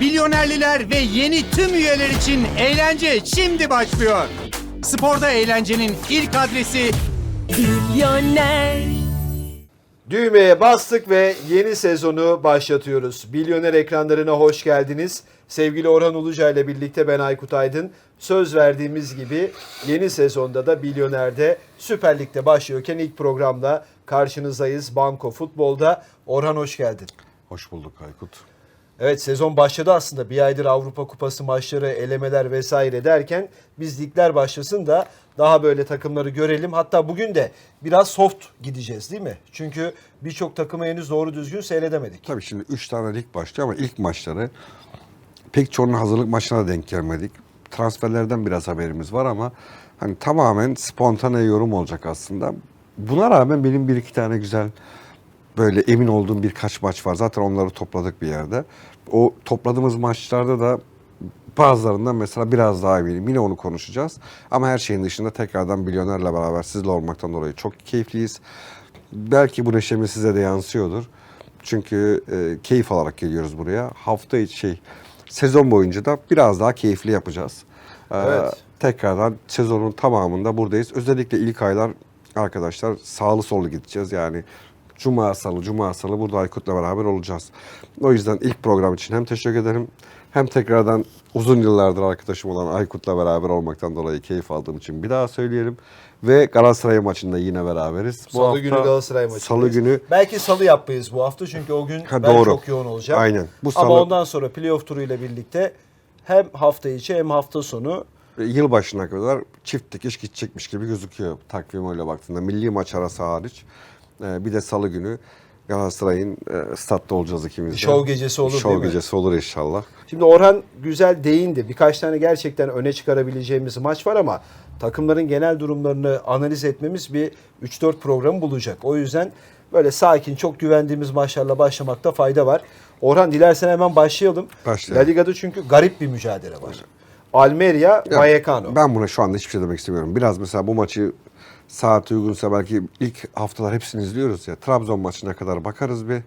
Milyonerliler ve yeni tüm üyeler için eğlence şimdi başlıyor. Sporda eğlencenin ilk adresi Milyoner. Düğmeye bastık ve yeni sezonu başlatıyoruz. Milyoner ekranlarına hoş geldiniz. Sevgili Orhan Uluca ile birlikte ben Aykut Aydın. Söz verdiğimiz gibi yeni sezonda da Milyoner'de Süper Lig'de başlıyorken ilk programda karşınızdayız. Banko Futbol'da. Orhan hoş geldin. Hoş bulduk Aykut. Evet sezon başladı aslında. Bir aydır Avrupa Kupası maçları, elemeler vesaire derken biz ligler başlasın da daha böyle takımları görelim. Hatta bugün de biraz soft gideceğiz değil mi? Çünkü birçok takımı henüz doğru düzgün seyredemedik. Tabii şimdi 3 tane lig başlıyor ama ilk maçları pek çoğunun hazırlık maçına denk gelmedik. Transferlerden biraz haberimiz var ama hani tamamen spontane yorum olacak aslında. Buna rağmen benim bir iki tane güzel böyle emin olduğum birkaç maç var. Zaten onları topladık bir yerde. O topladığımız maçlarda da bazılarından mesela biraz daha eminim. Yine onu konuşacağız. Ama her şeyin dışında tekrardan milyonerle beraber sizle olmaktan dolayı çok keyifliyiz. Belki bu neşemiz size de yansıyordur. Çünkü e, keyif alarak geliyoruz buraya. Hafta içi şey, sezon boyunca da biraz daha keyifli yapacağız. Ee, Evet. Tekrardan sezonun tamamında buradayız. Özellikle ilk aylar arkadaşlar sağlı sollu gideceğiz. Yani Cuma salı, Cuma salı burada Aykut'la beraber olacağız. O yüzden ilk program için hem teşekkür ederim hem tekrardan uzun yıllardır arkadaşım olan Aykut'la beraber olmaktan dolayı keyif aldığım için bir daha söyleyelim. Ve Galatasaray maçında yine beraberiz. Bu salı hafta- günü Galatasaray maçı. Salı günü Belki salı yapmayız bu hafta çünkü o gün Ha, ben doğru. çok yoğun olacağım. Aynen. Bu Ama salı- ondan sonra playoff turuyla birlikte hem hafta içi hem hafta sonu yılbaşına kadar çift dikiş gidecekmiş gibi gözüküyor takvim öyle baktığında. Milli maç arası hariç. Ee, bir de salı günü Galatasaray'ın e, statta olacağız ikimiz de. Şov gecesi olur Şov değil mi? gecesi olur inşallah. Şimdi Orhan güzel değindi. Birkaç tane gerçekten öne çıkarabileceğimiz maç var ama takımların genel durumlarını analiz etmemiz bir 3-4 programı bulacak. O yüzden böyle sakin, çok güvendiğimiz maçlarla başlamakta fayda var. Orhan dilersen hemen başlayalım. Başlayalım. La Liga'da çünkü garip bir mücadele var. Almeria, Vallecano. Ben buna şu anda hiçbir şey demek istemiyorum. Biraz mesela bu maçı saat uygunsa belki ilk haftalar hepsini izliyoruz ya. Trabzon maçına kadar bakarız bir.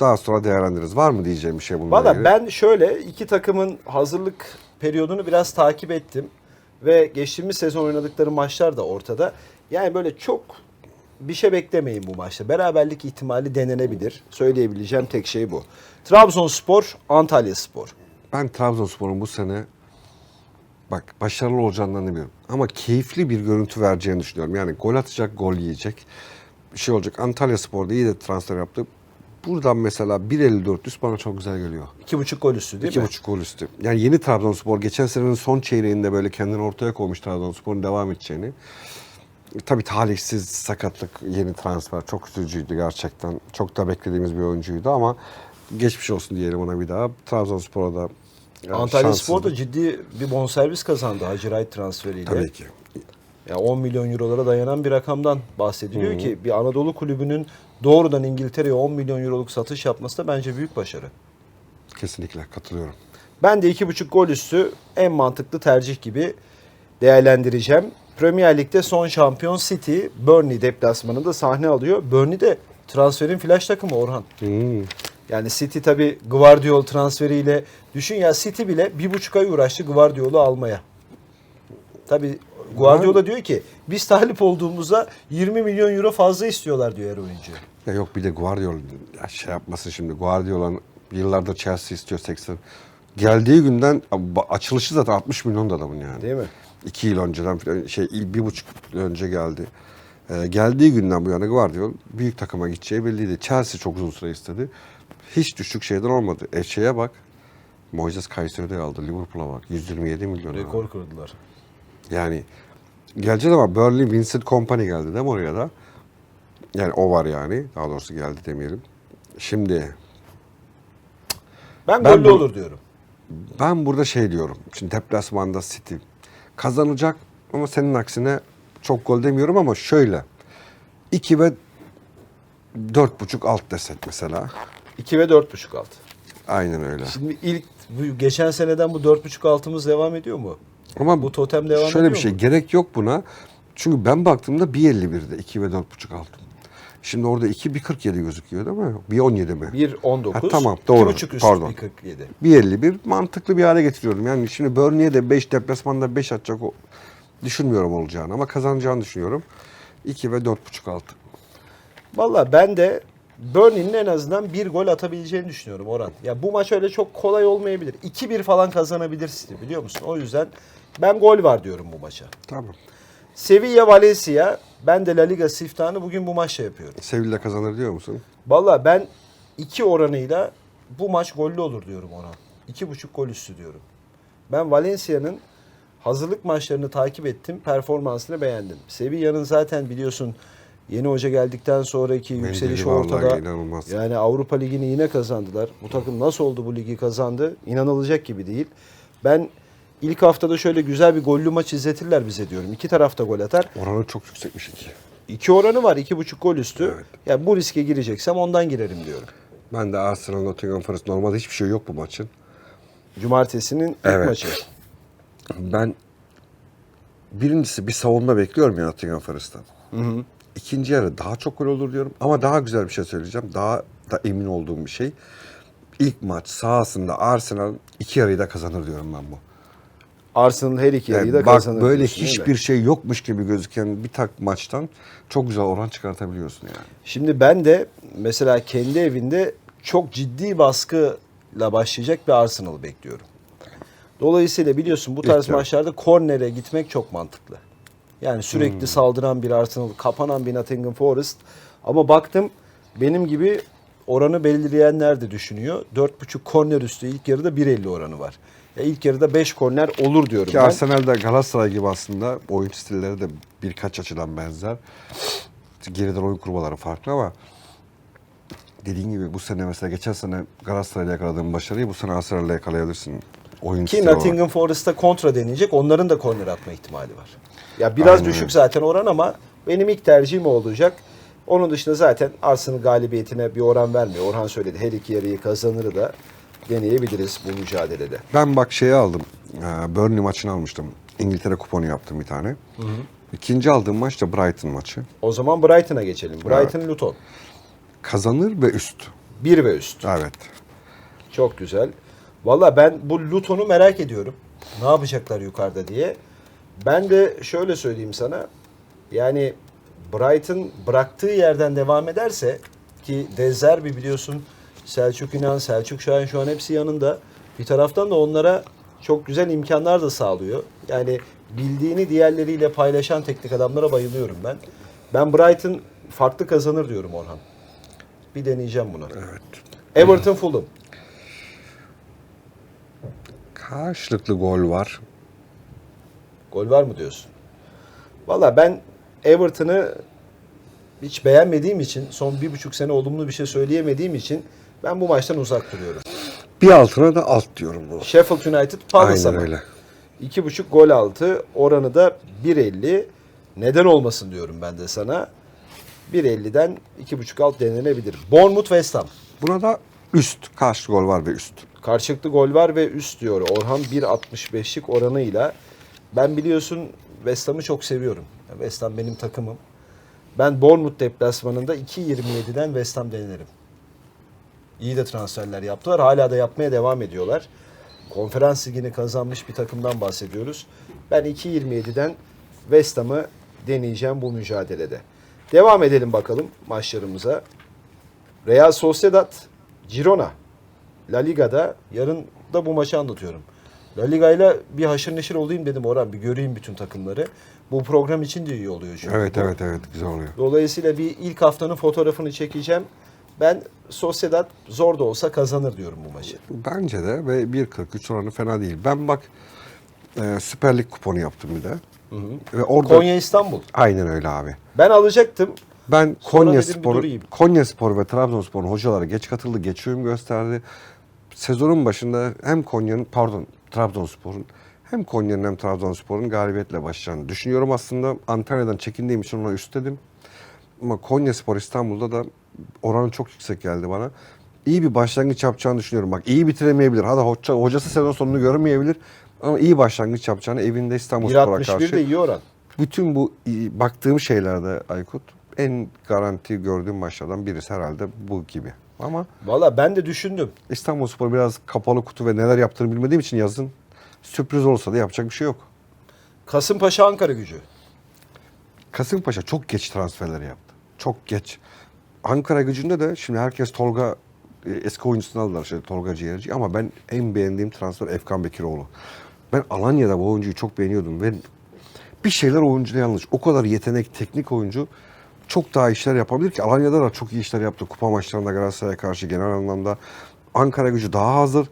Daha sonra değerlendiririz. Var mı diyeceğim bir şey bununla Valla ilgili? ben şöyle iki takımın hazırlık periyodunu biraz takip ettim. Ve geçtiğimiz sezon oynadıkları maçlar da ortada. Yani böyle çok bir şey beklemeyin bu maçta. Beraberlik ihtimali denenebilir. Söyleyebileceğim tek şey bu. Trabzonspor, Antalya Spor. Ben Trabzonspor'un bu sene bak başarılı olacağından demiyorum. Ama keyifli bir görüntü vereceğini düşünüyorum. Yani gol atacak, gol yiyecek. Bir şey olacak. Antalya Spor'da iyi de transfer yaptı. Buradan mesela 1.54 üst bana çok güzel geliyor. İki buçuk gol üstü değil mi? buçuk gol üstü. Yani yeni Trabzonspor geçen senenin son çeyreğinde böyle kendini ortaya koymuş Trabzonspor'un devam edeceğini. Tabii talihsiz sakatlık yeni transfer çok üzücüydü gerçekten. Çok da beklediğimiz bir oyuncuydu ama geçmiş olsun diyelim ona bir daha. Trabzonspor'a da e, Antalya. Spor da ciddi bir bonservis kazandı Hacı Wright transferiyle. Tabii ki. Ya 10 milyon eurolara dayanan bir rakamdan bahsediliyor ki bir Anadolu kulübünün doğrudan İngiltere'ye 10 milyon euroluk satış yapması da bence büyük başarı. Kesinlikle katılıyorum. Ben de 2.5 gol üstü en mantıklı tercih gibi değerlendireceğim. Premier Lig'de son şampiyon City Burnley deplasmanında sahne alıyor. Burnley de transferin flash takımı Orhan. Hmm. Yani City tabi Guardiol transferiyle düşün ya City bile bir buçuk ay uğraştı Guardiol'u almaya. Tabi Guardiola diyor ki biz talip olduğumuzda 20 milyon euro fazla istiyorlar diyor her oyuncu. Ya yok bir de Guardiola ya şey yapmasın şimdi. Guardiola'nın yıllardır Chelsea istiyor 80. Geldiği günden açılışı zaten 60 milyon da adamın yani. Değil mi? İki yıl önceden falan şey bir buçuk yıl önce geldi. Ee, geldiği günden bu yana Guardiola büyük takıma gideceği belliydi. Chelsea çok uzun süre istedi. Hiç düşük şeyden olmadı. E şeye bak. Moises da aldı. Liverpool'a bak. 127 milyon. abi. Rekor kırdılar. Yani gelecek ama Burnley Vincent Company geldi değil mi oraya da? Yani o var yani. Daha doğrusu geldi demeyelim. Şimdi Ben, Ben gollü olur diyorum. ben burada şey diyorum. Şimdi deplasmanda City kazanacak ama senin aksine çok gol demiyorum ama şöyle. 2 ve 4.5 alt desek mesela. 2 ve 4.5 alt. Aynen öyle. Şimdi ilk bu geçen seneden bu 4.5 altımız devam ediyor mu? Ama bu totem devam Şöyle ediyor bir şey mu? gerek yok buna. Çünkü ben baktığımda 1.51'de 2 ve 4.5 altım. Şimdi orada 2 bir 47 gözüküyor değil mi? Bir 17 mi? 1.19. Ha, tamam, doğru. 2.5 üst Pardon. 1.47. Bir 51 mantıklı bir hale getiriyorum. Yani şimdi Burnley'e de 5 deplasmanda 5 atacak o düşünmüyorum olacağını ama kazanacağını düşünüyorum. 2 ve 4.5 altı. Valla ben de Burnley'nin en azından bir gol atabileceğini düşünüyorum Orhan. Ya bu maç öyle çok kolay olmayabilir. 2-1 falan kazanabilir City biliyor musun? O yüzden ben gol var diyorum bu maça. Tamam. Sevilla Valencia ben de La Liga siftahını bugün bu maçla yapıyorum. Sevilla kazanır diyor musun? Valla ben 2 oranıyla bu maç gollü olur diyorum Orhan. 2.5 gol üstü diyorum. Ben Valencia'nın hazırlık maçlarını takip ettim. Performansını beğendim. Sevilla'nın zaten biliyorsun yeni hoca geldikten sonraki Mendili yükselişi vallahi ortada. inanılmaz. Yani Avrupa Ligi'ni yine kazandılar. Bu takım nasıl oldu bu ligi kazandı? İnanılacak gibi değil. Ben ilk haftada şöyle güzel bir gollü maç izletirler bize diyorum. İki tarafta gol atar. Oranı çok yüksekmiş 2. İki oranı var. iki buçuk gol üstü. Evet. Ya bu riske gireceksem ondan girerim diyorum. Ben de Arsenal Nottingham Forest normalde hiçbir şey yok bu maçın. Cumartesinin ilk Evet. maçı. Ben birincisi bir savunma bekliyorum ya Nottingham Forest'tan. İkinci yarı daha çok gol olur diyorum ama daha güzel bir şey söyleyeceğim. Daha da emin olduğum bir şey. İlk maç sahasında Arsenal iki yarıyı da kazanır diyorum ben bu. Arsenal her iki yarıyı Yani da bak kazanır. böyle hiçbir şey yokmuş gibi gözüken bir tak maçtan çok güzel oran çıkartabiliyorsun yani. Şimdi ben de mesela kendi evinde çok ciddi baskıyla başlayacak bir Arsenal bekliyorum. Dolayısıyla biliyorsun bu tarz Bekliyorum. maçlarda kornere gitmek çok mantıklı. Yani sürekli Hmm. saldıran bir Arsenal, kapanan bir Nottingham Forest. Ama baktım benim gibi oranı belirleyenler de düşünüyor. 4.5 korner üstü ilk yarıda 1.50 oranı var. Ya ilk yarıda 5 korner olur diyorum Ki ben. Arsenal'da Galatasaray gibi aslında oyun stilleri de birkaç açıdan benzer. Geriden oyun kurmaları farklı ama dediğin gibi bu sene mesela geçen sene Galatasaray'la yakaladığın başarıyı bu sene Arsenal'la yakalayabilirsin. Oyun Ki. Nottingham Forest'a kontra deneyecek. Onların da korner atma ihtimali var. Ya biraz Aynen düşük zaten oran ama benim ilk tercihim o olacak. Onun dışında zaten Arsenal galibiyetine bir oran vermiyor. Orhan söyledi her iki yarıyı kazanırı da deneyebiliriz bu mücadelede. Ben bak şeyi aldım. Ee, Burnley maçını almıştım. İngiltere kuponu yaptım bir tane. İkinci aldığım maç da Brighton maçı. O zaman Brighton'a geçelim. Brighton Luton. Kazanır ve üst. 1 ve üst. Evet. Çok güzel. Valla ben bu Luton'u merak ediyorum. Ne yapacaklar yukarıda diye. Ben de şöyle söyleyeyim sana. Yani Brighton bıraktığı yerden devam ederse ki Dezerbi biliyorsun Selçuk İnan, Selçuk Şahin şu an hepsi yanında. Bir taraftan da onlara çok güzel imkanlar da sağlıyor. Yani bildiğini diğerleriyle paylaşan teknik adamlara bayılıyorum ben. Ben Brighton farklı kazanır diyorum Orhan. Bir deneyeceğim bunu. Evet. Everton Fulham. Karşılıklı gol var. Gol var mı diyorsun? Valla ben Everton'ı hiç beğenmediğim için, son bir buçuk sene olumlu bir şey söyleyemediğim için ben bu maçtan uzak duruyorum. Bir altına da alt diyorum bu. Sheffield United Palace'a Aynen öyle. İki buçuk gol altı, oranı da 1.50. Neden olmasın diyorum ben de sana. 1.50'den iki buçuk alt denenebilir. Bournemouth West Ham. Buna da üst. Karşı gol var ve üst. Karşılıklı gol var ve üst diyor. Orhan 1.65'lik oranıyla. Ben biliyorsun West Ham'ı çok seviyorum. West Ham benim takımım. Ben Bournemouth deplasmanında 2.27'den West Ham denerim. İyi de transferler yaptılar. Hala da yapmaya devam ediyorlar. Konferans ligini kazanmış bir takımdan bahsediyoruz. Ben 2.27'den West Ham'ı deneyeceğim bu mücadelede. Devam edelim bakalım maçlarımıza. Real Sociedad, Girona. La Liga'da yarın da bu maçı anlatıyorum. La Liga ile bir haşır neşir olayım dedim Orhan bir göreyim bütün takımları. Bu program için de iyi oluyor çünkü. Evet evet evet güzel oluyor. Dolayısıyla bir ilk haftanın fotoğrafını çekeceğim. Ben Sociedad zor da olsa kazanır diyorum bu maçı. Bence de ve 1.43 oranı fena değil. Ben bak e, Süper Lig kuponu yaptım bir de. Ve orada Konya İstanbul. aynen öyle abi. Ben alacaktım. Ben Sonra Konya dedim Spor. Konya Spor ve Trabzonspor'un hocaları geç katıldı, geç uyum gösterdi. Sezonun başında hem Konya'nın, pardon Trabzonspor'un hem Konya'nın hem Trabzonspor'un galibiyetle başlayacağını düşünüyorum aslında. Antalya'dan çekindiğim için ona üst dedim. Ama Konya Spor İstanbul'da da oranı çok yüksek geldi bana. İyi bir başlangıç yapacağını düşünüyorum. Bak iyi bitiremeyebilir. Hadi hoca, hocası sezon sonunu göremeyebilir. Ama iyi başlangıç yapacağını evinde İstanbul Spor'a 1.61 karşı. de iyi oran. Bütün bu baktığım şeylerde Aykut en garanti gördüğüm maçlardan birisi herhalde bu gibi. Ama Valla ben de düşündüm. İstanbulspor biraz kapalı kutu ve neler yaptığını bilmediğim için yazın sürpriz olsa da yapacak bir şey yok. Kasımpaşa Ankara gücü. Kasımpaşa çok geç transferler yaptı. Çok geç. Ankara gücünde de şimdi herkes Tolga e, eski oyuncusunu aldılar işte Tolga Ciğerci ama ben en beğendiğim transfer Efkan Bekiroğlu. Ben Alanya'da bu oyuncuyu çok beğeniyordum ve bir şeyler oyuncuda yanlış. O kadar yetenek, teknik oyuncu çok daha işler yapabilir ki Alanya'da da çok iyi işler yaptı. Kupa maçlarında Galatasaray'a karşı genel anlamda. Ankara gücü daha hazır.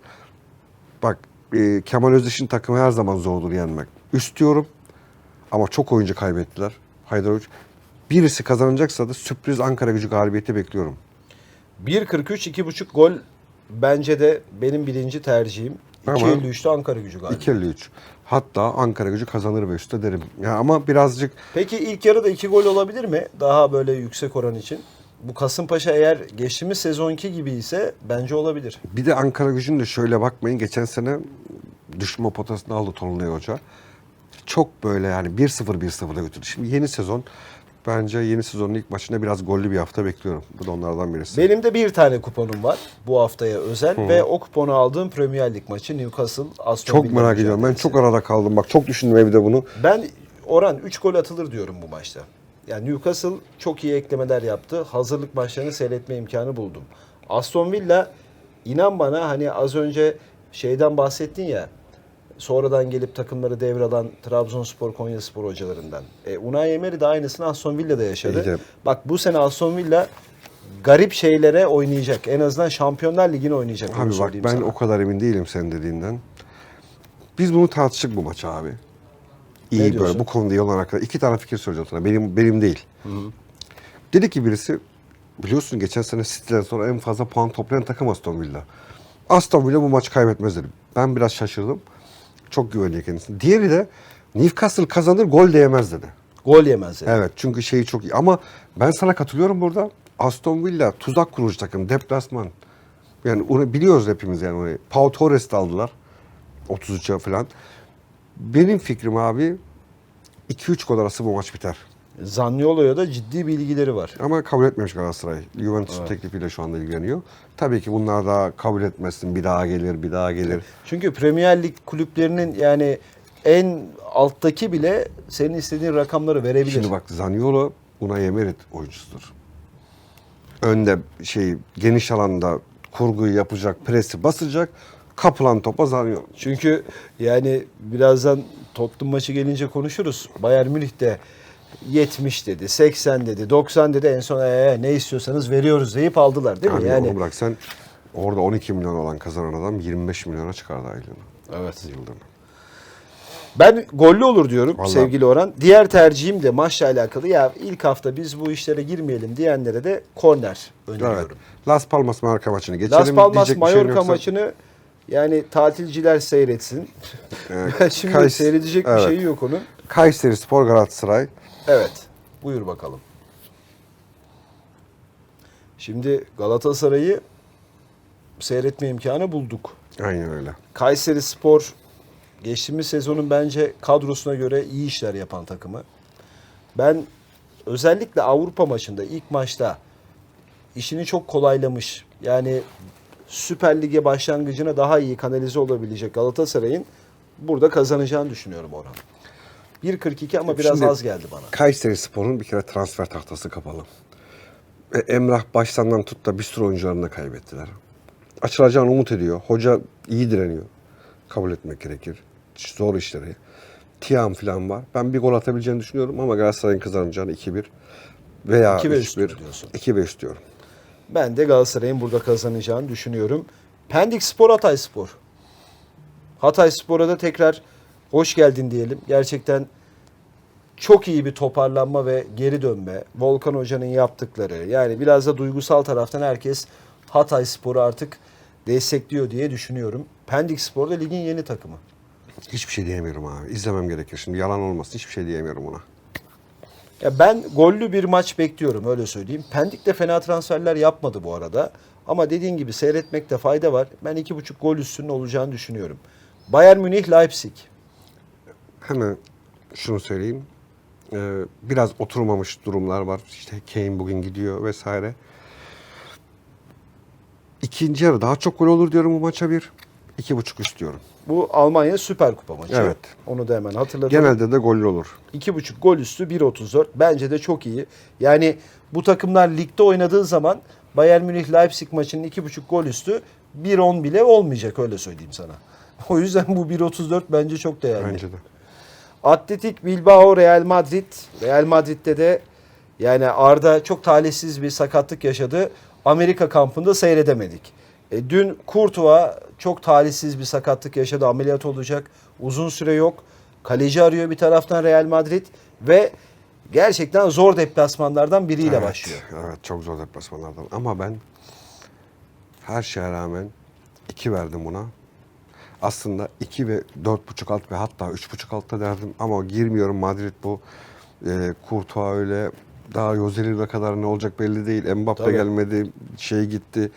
Bak e, Kemal Özdeş'in takımı her zaman zordur yenmek. Üst diyorum ama çok oyuncu kaybettiler. Haydarovic. Birisi kazanacaksa da sürpriz Ankara gücü galibiyeti bekliyorum. 1.43 2.5 gol bence de benim birinci tercihim. Ama- 2.53'te Ankara gücü galiba. 2.53. Hatta Ankara gücü kazanır ve üstte derim. Ya ama birazcık Peki ilk yarıda 2 gol olabilir mi? Daha böyle yüksek oran için. Bu Kasımpaşa eğer geçtiğimiz sezonki gibi ise bence olabilir. bir de Ankara gücünün de şöyle bakmayın. Geçen sene düşme potasını aldı Tolunay Hoca. Çok böyle yani 1-0 1-0'da götürdü. Şimdi yeni sezon bence yeni sezonun ilk maçında biraz gollü bir hafta bekliyorum. Bu da onlardan birisi. Benim de bir tane kuponum var bu haftaya özel ve o kuponu aldığım Premier Lig maçı Newcastle Aston çok Villa merak ediyorum. Ben çok arada kaldım. Bak çok düşündüm evde bunu. Ben oran 3 gol atılır diyorum bu maçta. Yani Newcastle çok iyi eklemeler yaptı. Hazırlık maçlarını seyretme imkanı buldum. Aston Villa inan bana hani az önce şeyden bahsettin ya sonradan gelip takımları devralan Trabzonspor, Konyaspor hocalarından. E, Unai Emery de aynısını Aston Villa'da yaşadı. İyi de- Bak bu sene Aston Villa garip şeylere oynayacak. En azından Şampiyonlar Ligi'ni oynayacak. Abi bak ben sana. o kadar emin değilim senin dediğinden. Biz bunu tartıştık bu maçı abi. İyi böyle diyorsun? bu konuda iyi olan arkadaşlar. İki tane fikir söyleyeceğim sana. Benim benim değil. Dedi ki birisi biliyorsun geçen sene City'den sonra en fazla puan toplayan takım Aston Villa. Aston Villa bu maçı kaybetmez dedim. Ben biraz şaşırdım. Çok güveniyor kendisine. Diğeri de Newcastle kazanır gol de yemez dedi. Gol yemez yani. Evet çünkü şeyi çok iyi. Ama ben sana katılıyorum burada. Aston Villa tuzak kurucu takım. Deplasman. Yani onu biliyoruz hepimiz yani orayı. Pau Torres'i aldılar. 33'e falan. Benim fikrim abi 2-3 gol arası bu maç biter. Zaniolo'ya da ciddi bilgileri var. Ama kabul etmemiş Galatasaray. Juventus teklifiyle şu anda ilgileniyor. Tabii ki bunlar da kabul etmesin. Bir daha gelir, bir daha gelir. Çünkü Premier Lig kulüplerinin yani en alttaki bile senin istediğin rakamları verebilir. Şimdi bak Zaniolo Unai Emery oyuncusudur. Önde şey geniş alanda kurguyu yapacak, presi basacak. Kapılan topa Zaniolo. Çünkü yani birazdan Tottenham maçı gelince konuşuruz. Bayern Münih de 70 dedi, 80 dedi, 90 dedi. En son "Ee, ne istiyorsanız veriyoruz deyip aldılar değil mi? Yani, Yani onu bırak sen orada 12 milyon olan kazanan adam 25 milyona çıkardı aylığını. Evet. Yıldığını. Ben gollü olur diyorum Vallahi- sevgili Orhan. Diğer tercihim de maçla alakalı. Ya ilk hafta biz bu işlere girmeyelim diyenlere de korner Evet. öneriyorum. Las Palmas Mallorca maçını geçelim. Las Palmas bir Mallorca yoksa- maçını yani tatilciler seyretsin. Ee, Şimdi Kays- seyredecek bir evet. şeyi yok onun. Kayseri Spor Galatasaray. Evet. Buyur bakalım. Şimdi Galatasaray'ı seyretme imkanı bulduk. Aynen öyle. Kayseri Spor geçtiğimiz sezonun bence kadrosuna göre iyi işler yapan takımı. Ben özellikle Avrupa maçında ilk maçta işini çok kolaylamış. Yani Süper Lig'e başlangıcına daha iyi kanalize olabilecek Galatasaray'ın burada kazanacağını düşünüyorum Orhan. 1.42 ama biraz Şimdi- az geldi bana. Kayseri Spor'un bir kere transfer tahtası kapalı. E, Emrah baştandan tut da bir sürü oyuncularını da kaybettiler. Açılacağını umut ediyor. Hoca iyi direniyor. Kabul etmek gerekir. Zor işleri. Tiam falan var. Ben bir gol atabileceğini düşünüyorum ama Galatasaray'ın kazanacağını 2-1 veya 2 ve üstü 3-1. diyorsun. 2 ve üst diyorum. Ben de Galatasaray'ın burada kazanacağını düşünüyorum. Pendik Spor, Hatay Spor. Hatay Spor'a da tekrar hoş geldin diyelim. Gerçekten çok iyi bir toparlanma ve geri dönme. Volkan Hoca'nın yaptıkları. Yani biraz da duygusal taraftan herkes Hatay Spor'u artık destekliyor diye düşünüyorum. Pendik Spor da ligin yeni takımı. Hiçbir şey diyemiyorum abi. İzlemem gerekir. Şimdi yalan olmasın. Hiçbir şey diyemiyorum ona. Ya ben gollü bir maç bekliyorum öyle söyleyeyim. Pendik de fena transferler yapmadı bu arada. Ama dediğin gibi seyretmekte fayda var. Ben iki buçuk gol üstünün olacağını düşünüyorum. Bayern Münih Leipzig. Hemen şunu söyleyeyim. Ee, biraz oturmamış durumlar var. İşte Kane bugün gidiyor vesaire. İkinci yarı daha çok gol olur diyorum bu maça bir. İki buçuk üst diyorum. Bu Almanya Süper Kupa maçı. Evet. Onu da hemen hatırlatalım. Genelde de gollü olur. 2.5 gol üstü 1.34. Bence de çok iyi. Yani bu takımlar ligde oynadığı zaman Bayern Münih Leipzig maçının 2.5 gol üstü 1.10 bile olmayacak öyle söyleyeyim sana. O yüzden bu 1.34 bence çok değerli. Bence de. Atletik Bilbao Real Madrid. Real Madrid'de de yani Arda çok talihsiz bir sakatlık yaşadı. Amerika kampında seyredemedik. E, dün Courtois çok talihsiz bir sakatlık yaşadı. Ameliyat olacak. Uzun süre yok. Kaleci arıyor bir taraftan Real Madrid ve gerçekten zor deplasmanlardan biriyle evet, başlıyor. Evet çok zor deplasmanlardan. Ama ben her şeye rağmen iki verdim buna. Aslında iki ve dört buçuk alt ve hatta üç buçuk altta derdim. Ama girmiyorum Madrid bu. E, Courtois öyle. Daha Yozelil'e kadar ne olacak belli değil. Mbappe Tabii. gelmedi. Şey gitti.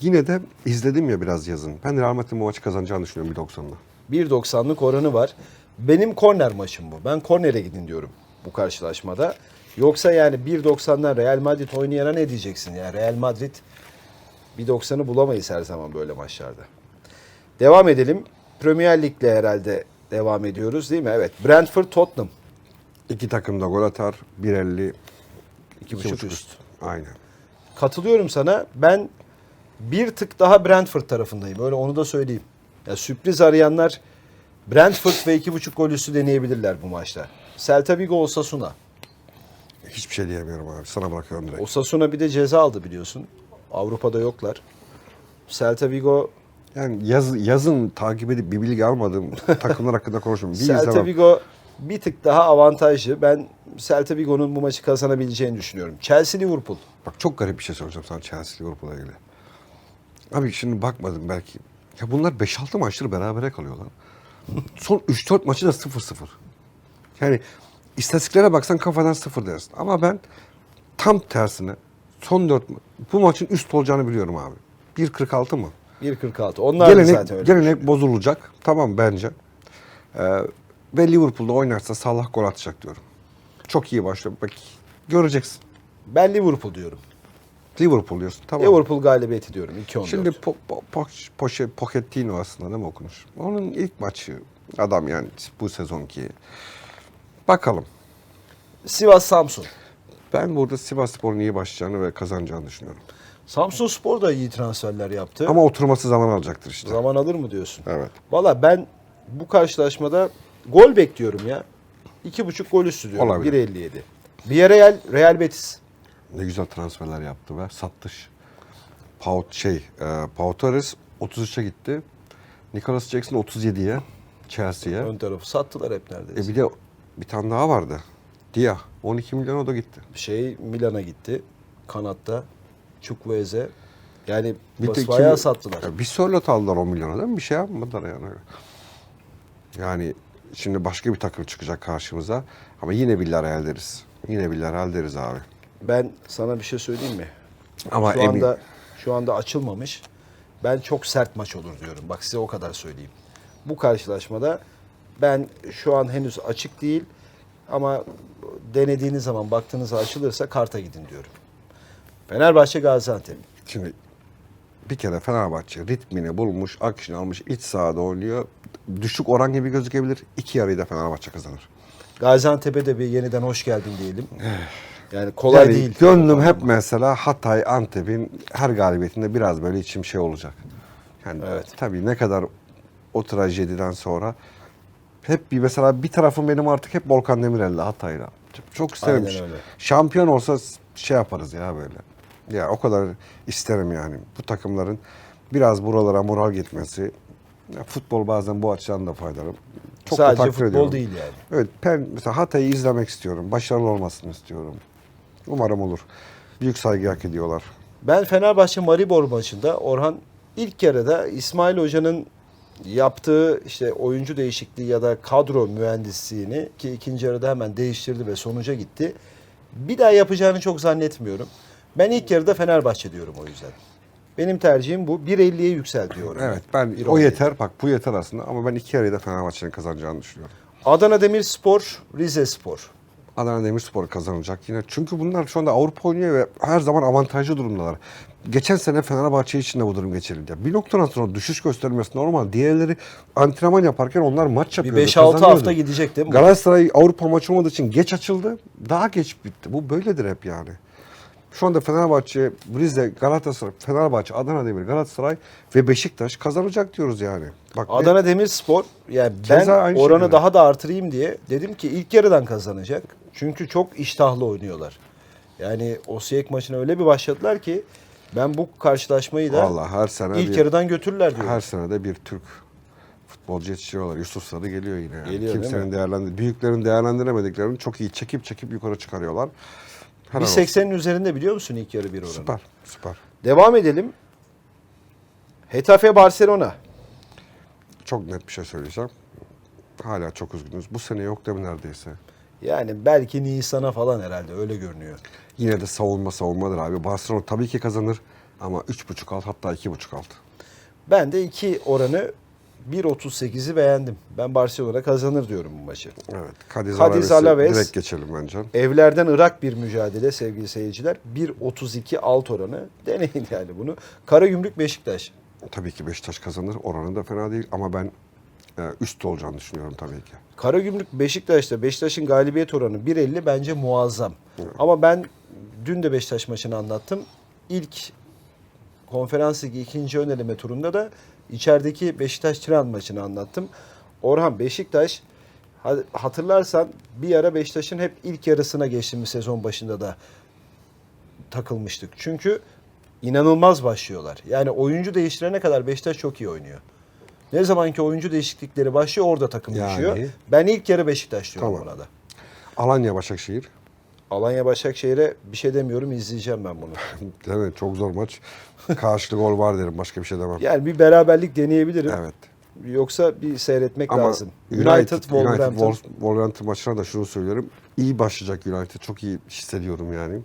Yine de izledim ya biraz yazın. Ben Real Madrid'in bu maçı kazanacağını düşünüyorum 1.90'la. 1.90'lık oranı var. Benim korner maçım bu. Ben kornere gidin diyorum bu karşılaşmada. Yoksa yani 1.90'dan Real Madrid oynayana ne diyeceksin? Yani Real Madrid 1.90'ı bulamayız her zaman böyle maçlarda. Devam edelim. Premier Lig'le herhalde devam ediyoruz değil mi? Evet. Brentford Tottenham. İki takım da gol atar. 1.50 İki iki buçuk buçuk üst. Aynen. Katılıyorum sana. Ben bir tık daha Brentford tarafındayım. Öyle onu da söyleyeyim. Ya sürpriz arayanlar Brentford ve 2.5 gol üstü deneyebilirler bu maçta. Celta Vigo Osasuna. Hiçbir şey diyemiyorum abi. Sana bırakıyorum direkt. Osasuna bir de ceza aldı biliyorsun. Avrupa'da yoklar. Celta Vigo Yani yaz, yazın takip edip bir bilgi almadığım takımlar hakkında konuşuyorum. Bir Celta izlemem. Vigo bir tık daha avantajlı. Ben Celta Vigo'nun bu maçı kazanabileceğini düşünüyorum. Chelsea Liverpool. Bak çok garip bir şey soracağım sana Chelsea Liverpool'la ilgili. Abi şimdi bakmadım belki. Ya bunlar 5-6 maçtır berabere kalıyorlar. Son 3-4 maçı da 0-0. Yani istatistiklere baksan kafadan 0 dersin. Ama ben tam tersine son 4 bu maçın üst olacağını biliyorum abi. 1.46 mı? 1.46. Onlar da gelenek, zaten öyle. gelenek bozulacak. Tamam bence. Ee, ve Liverpool'da oynarsa Salah gol atacak diyorum. Çok iyi başlıyor. Bak göreceksin. Ben Liverpool diyorum. Liverpool diyorsun. Tamam. Liverpool galibiyeti diyorum. 2-14. Şimdi po, po, po, Poche- Pochettino aslında değil mi okunur? Onun ilk maçı adam yani bu sezonki. Bakalım. Sivas Samsun. Ben burada Sivas Spor'un iyi başlayacağını ve kazanacağını düşünüyorum. Samsun Spor da iyi transferler yaptı. Ama oturması zaman alacaktır işte. Zaman alır mı diyorsun? Evet. Valla ben bu karşılaşmada gol bekliyorum ya. 2.5 gol üstü diyorum. Olabilir. 1.57. Villarreal, Real Betis. Ne güzel transferler yaptı ve sattış. Paut şey, e, Pau Torres 33'e gitti. Nicholas Jackson 37'ye Chelsea'ye. Ön tarafı sattılar hep E neredeyse. bir de bir tane daha vardı. Dia 12 milyon o da gitti. Şey Milan'a gitti. Kanatta. Çukvueze. Yani Bir sattılar. Ya bir Sörlot aldılar 10 milyona değil mi? Bir şey yapmadılar yani. Yani şimdi başka bir takım çıkacak karşımıza. Ama yine Villarreal deriz. Yine Villarreal deriz abi. Ben sana bir şey söyleyeyim mi? Ama şu emin. anda şu anda açılmamış. Ben çok sert maç olur diyorum. Bak size o kadar söyleyeyim. Bu karşılaşmada ben şu an henüz açık değil ama denediğiniz zaman baktığınızda açılırsa karta gidin diyorum. Fenerbahçe Gaziantep. Şimdi bir kere Fenerbahçe ritmini bulmuş, akışını almış, iç sahada oynuyor. Düşük oran gibi gözükebilir. İki yarıyı da Fenerbahçe kazanır. Gaziantep'e de bir yeniden hoş geldin diyelim. Yani kolay yani değil. Gönlüm hep mesela Hatay, Antep'in her galibiyetinde biraz böyle içim şey olacak. Yani Evet. tabii ne kadar o trajediden sonra hep bir mesela bir tarafım benim artık hep Volkan Demirel'le Hatay'la. Çok, çok öyle. Şampiyon olsa şey yaparız ya böyle. Ya o kadar isterim yani bu takımların biraz buralara moral gitmesi. Ya futbol bazen bu açıdan da faydalı. Çok da Sadece takdir futbol ediyorum. değil yani. Evet ben mesela Hatay'ı izlemek istiyorum. Başarılı olmasını istiyorum. Umarım olur. Büyük saygı hak ediyorlar. Ben Fenerbahçe Maribor maçında Orhan ilk yarıda İsmail Hoca'nın yaptığı işte oyuncu değişikliği ya da kadro mühendisliğini ki ikinci yarıda hemen değiştirdi ve sonuca gitti. Bir daha yapacağını çok zannetmiyorum. Ben ilk yarıda Fenerbahçe diyorum o yüzden. Benim tercihim bu. 1.50'ye yükseltiyor. Evet ben o yeter bak bu yeter aslında ama ben iki yarıyı da Fenerbahçe'nin kazanacağını düşünüyorum. Adana Demirspor, Rize Spor. Adana Demirspor kazanacak yine. Çünkü bunlar şu anda Avrupa oynuyor ve her zaman avantajlı durumdalar. Geçen sene Fenerbahçe için de bu durum geçerliydi. Bir noktadan sonra düşüş göstermesi normal. Diğerleri antrenman yaparken onlar maç Bir yapıyordu. 5-6 kazanıyordu. hafta gidecek değil mi? Galatasaray Avrupa maçı olmadığı için geç açıldı. Daha geç bitti. Bu böyledir hep yani. Şu anda Fenerbahçe, Rize, Galatasaray, Fenerbahçe, Adana Demir, Galatasaray ve Beşiktaş kazanacak diyoruz yani. Bak Adana Demirspor yani ben Keza aynı oranı şekilde. daha da artırayım diye dedim ki ilk yarıdan kazanacak. Çünkü çok iştahlı oynuyorlar. Yani Osijek maçına öyle bir başladılar ki ben bu karşılaşmayı da Vallahi her sene ilk bir- yarıdan götürürler diyorum. Her sene de bir Türk futbolcu yetiştiriyorlar. Yusuf Sarı geliyor yine. Yani. Geliyor, Kimsenin değerlendir büyüklerin değerlendiremediklerini çok iyi çekip çekip yukarı çıkarıyorlar. Helal Bir olsun. 80'in üzerinde biliyor musun ilk yarı bir oranı? Süper, süper. Devam edelim. Hetafe Barcelona. Çok net bir şey söyleyeceğim. Hala çok üzgünüz. Bu sene yok değil mi neredeyse? Yani belki Nisan'a falan herhalde öyle görünüyor. Yine de savunma savunmadır abi. Barcelona tabii ki kazanır ama 3.5 alt hatta 2.5 alt. Ben de iki oranı 1.38'i beğendim. Ben Barcelona kazanır diyorum bu maçı. Evet. Cadiz Alaves'i Alaves. direkt geçelim bence. Evlerden Irak bir mücadele sevgili seyirciler. 1.32 alt oranı. Deneyin yani bunu. Karagümrük Beşiktaş. Tabii ki Beşiktaş kazanır. Oranı da fena değil ama ben e, üst olacağını düşünüyorum tabii ki. Karagümrük Beşiktaş'ta Beşiktaş'ın galibiyet oranı 1.50 bence muazzam. Ama ben dün de Beşiktaş maçını anlattım. İlk konferans ligi ikinci ön eleme turunda da içerideki Beşiktaş Tiran maçını anlattım. Orhan Beşiktaş ha- hatırlarsan bir ara Beşiktaş'ın hep ilk yarısına geçtiğimiz sezon başında da takılmıştık. Çünkü inanılmaz başlıyorlar. Yani oyuncu değiştirene kadar Beşiktaş çok iyi oynuyor. Ne zamanki oyuncu değişiklikleri başlıyor orada takım Yani? düşüyor. Ben ilk yarı Beşiktaş diyorum Tamam. buna da. Alanya Başakşehir. Alanya Başakşehir'e bir şey demiyorum izleyeceğim ben bunu. Mi? Çok zor maç. Karşılık gol var derim. Başka bir şey demem. Yani bir beraberlik deneyebilirim. Evet. Yoksa bir seyretmek Ama lazım. United, United, United, Wolverhampton. Wolves- Wolverhampton maçına da şunu söylüyorum. İyi başlayacak United. Çok iyi hissediyorum yani.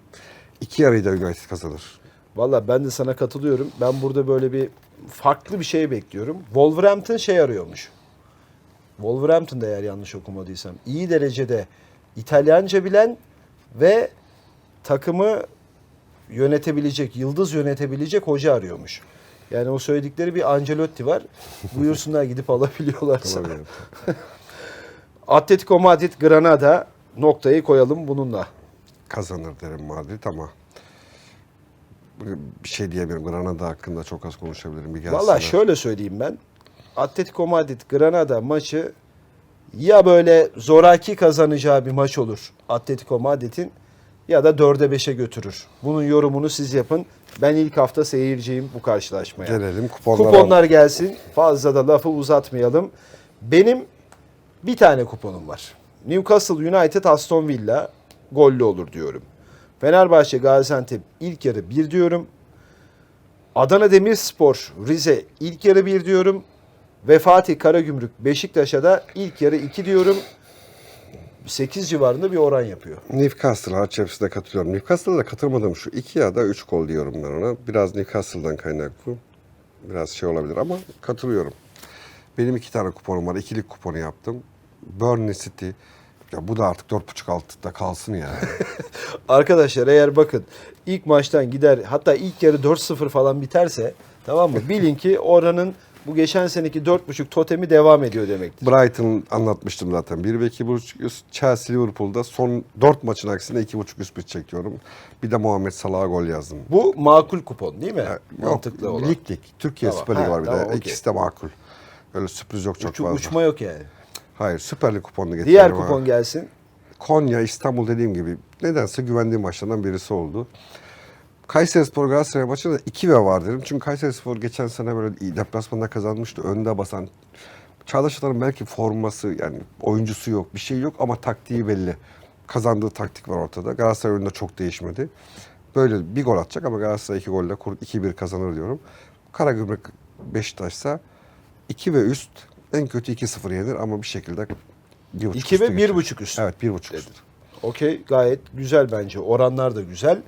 İki yarıyı da United kazanır. Valla ben de sana katılıyorum. Ben burada böyle bir farklı bir şey bekliyorum. Wolverhampton şey arıyormuş. Wolverhampton'da eğer yanlış okumadıysam. iyi derecede İtalyanca bilen ve takımı yönetebilecek, yıldız yönetebilecek hoca arıyormuş. Yani o söyledikleri bir Ancelotti var. Buyursunlar gidip alabiliyorlarsa. Atletico Madrid Granada noktayı koyalım bununla. Kazanır derim Madrid ama bir şey diyemiyorum. Granada hakkında çok az konuşabilirim. Bir. Valla şöyle söyleyeyim ben. Atletico Madrid Granada maçı ya böyle zoraki kazanacağı bir maç olur Atletico Madrid'in ya da 4'e 5'e götürür. Bunun yorumunu siz yapın. Ben ilk hafta seyirciyim bu karşılaşmaya. Gelelim kuponlara. Kuponlar gelsin. Fazla da lafı uzatmayalım. Benim bir tane kuponum var. Newcastle United Aston Villa gollü olur diyorum. Fenerbahçe Gaziantep ilk yarı 1 diyorum. Adana Demirspor Rize ilk yarı 1 diyorum. Ve Fatih Karagümrük Beşiktaş'a da ilk yarı 2 diyorum. 8 civarında bir oran yapıyor. Newcastle harç hepsine katılıyorum. Newcastle'da da katılmadığım şu iki ya da üç gol diyorum ben ona. Biraz Newcastle'dan kaynaklı. Biraz şey olabilir ama katılıyorum. Benim iki tane kuponum var. İkilik kuponu yaptım. Burnley City. Ya bu da artık 4.5 altıda kalsın ya. Arkadaşlar eğer bakın ilk maçtan gider hatta ilk yarı 4-0 falan biterse tamam mı? Bilin ki oranın bu geçen seneki 4.5 totemi devam ediyor demektir. Brighton anlatmıştım zaten. 1 ve 2.5 üst. Chelsea Liverpool'da son 4 maçın aksine 2.5 üst bir çekiyorum. Bir de Muhammed Salah'a gol yazdım. Bu makul kupon değil mi? Yok, Mantıklı olan. Lig lig. Türkiye Tamam. Süper Ligi Ha, var bir tamam, de. okey. İkisi de makul. Öyle sürpriz yok çok Uçu- fazla. uçma yok yani. Hayır Süper Lig kuponunu getiriyorum. Diğer ha. kupon gelsin. Konya, İstanbul dediğim gibi nedense güvendiğim maçlardan birisi oldu. Kayserispor Galatasaray maçında 2 ve var dedim. Çünkü Kayserispor geçen sene böyle deplasmanda kazanmıştı. Önde basan. Çağdaş belki forması yani oyuncusu yok, bir şey yok ama taktiği belli. Kazandığı taktik var ortada. Galatasaray önünde çok değişmedi. Böyle bir gol atacak ama Galatasaray 2 golle kur- 2-1 kazanır diyorum. Karagümrük Beşiktaş'sa 2 ve üst en kötü 2-0 yenir ama bir şekilde 1.5 2 ve 1.5 üst. Evet 1.5 üst. Okey gayet güzel bence. Oranlar da güzel.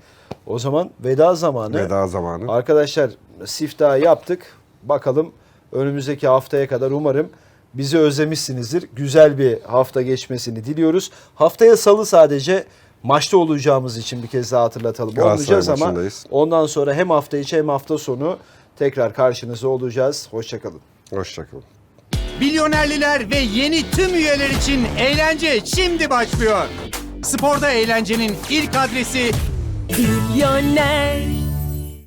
O zaman veda zamanı. Veda zamanı. Arkadaşlar siftahı yaptık. Bakalım önümüzdeki haftaya kadar umarım bizi özlemişsinizdir. Güzel bir hafta geçmesini diliyoruz. Haftaya salı sadece maçta olacağımız için bir kez daha hatırlatalım. Galatasaray Olmayacağız ama ondan sonra hem hafta içi hem hafta sonu tekrar karşınızda olacağız. Hoşçakalın. Hoşçakalın. Milyonerliler ve yeni tüm üyeler için eğlence şimdi başlıyor. Sporda eğlencenin ilk adresi Milyoner